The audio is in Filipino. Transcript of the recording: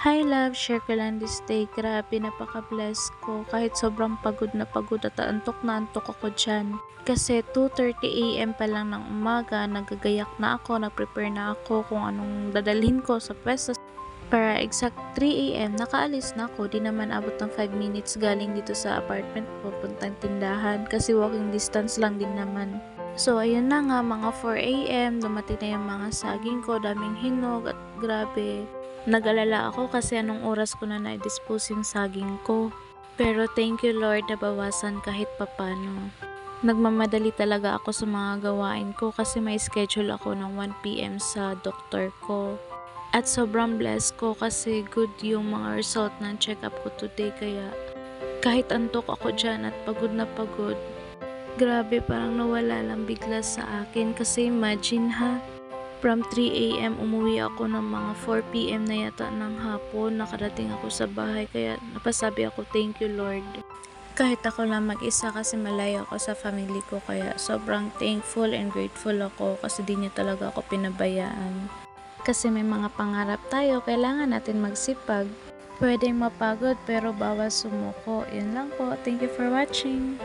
Hi love, share ko lang this day. Grabe, napaka-bless ko. Kahit sobrang pagod na pagod at antok na antok ako dyan. Kasi 2.30am pa lang ng umaga, nagagayak na ako, nag-prepare na ako kung anong dadalhin ko sa pwesto. Para exact 3am, nakaalis na ako. Di naman abot ng 5 minutes galing dito sa apartment ko, puntang tindahan. Kasi walking distance lang din naman. So, ayun na nga, mga 4am, dumating na yung mga saging ko, daming hinog at grabe. Nag-alala ako kasi anong oras ko na na-dispose yung saging ko. Pero thank you Lord na bawasan kahit papano. Nagmamadali talaga ako sa mga gawain ko kasi may schedule ako ng 1pm sa doktor ko. At sobrang blessed ko kasi good yung mga result ng check-up ko today kaya kahit antok ako dyan at pagod na pagod, grabe parang nawala lang bigla sa akin kasi imagine ha, From 3 a.m. umuwi ako ng mga 4 p.m. na yata ng hapon. Nakarating ako sa bahay kaya napasabi ako thank you Lord. Kahit ako lang mag-isa kasi malayo ako sa family ko kaya sobrang thankful and grateful ako kasi di niya talaga ako pinabayaan. Kasi may mga pangarap tayo, kailangan natin magsipag. Pwedeng mapagod pero bawas sumuko. Yun lang po. Thank you for watching.